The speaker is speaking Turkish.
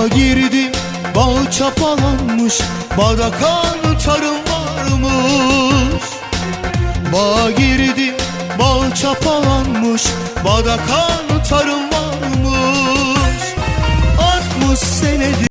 Bağa girdim bağ çapalanmış Badakan tarım varmış. Bağa girdim bağ çapalanmış Badakan tarım varmış. 60 senedir